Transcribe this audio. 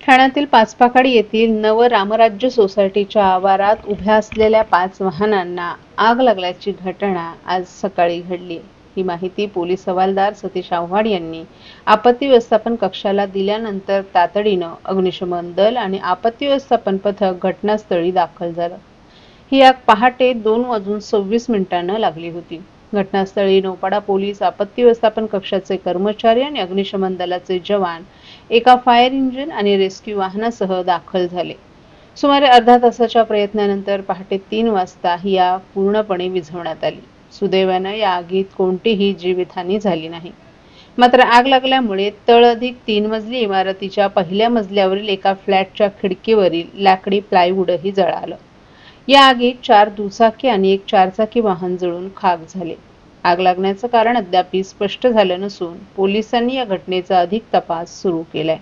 ठाण्यातील पाचपाखाडी येथील नव रामराज्य सोसायटीच्या आवारात उभ्या असलेल्या पाच वाहनांना आग लागल्याची घटना आज सकाळी घडली. ही माहिती पोलीस हवालदार सतीश आव्हाड यांनी आपत्ती व्यवस्थापन कक्षाला दिल्यानंतर तातडीनं अग्निशमन दल आणि आपत्ती व्यवस्थापन पथक घटनास्थळी दाखल झालं. ही आग पहाटे दोन वाजून सव्वीस मिनिटांना लागली होती. घटनास्थळी नौपाडा पोलीस आपत्ती व्यवस्थापन कक्षाचे कर्मचारी आणि अग्निशमन दलाचे जवान एका फायर इंजिन आणि रेस्क्यू वाहनासह दाखल झाले. सुमारे अर्धा तासाच्या प्रयत्नानंतर पहाटे तीन वाजता ही आग पूर्णपणे विझवण्यात आली. सुदैवानं या आगीत कोणतीही जीवितहानी झाली नाही. मात्र आग लागल्यामुळे तळ अधिक तीन मजली इमारतीच्या पहिल्या मजल्यावरील एका फ्लॅटच्या खिडकीवरील लाकडी प्लायवूडही जळालं. या आगीत चार दुचाकी आणि एक चारचाकी वाहन जळून खाक झाले. आग लागण्याचं कारण अद्याप स्पष्ट झालं नसून पोलिसांनी या घटनेचा अधिक तपास सुरू केलाय.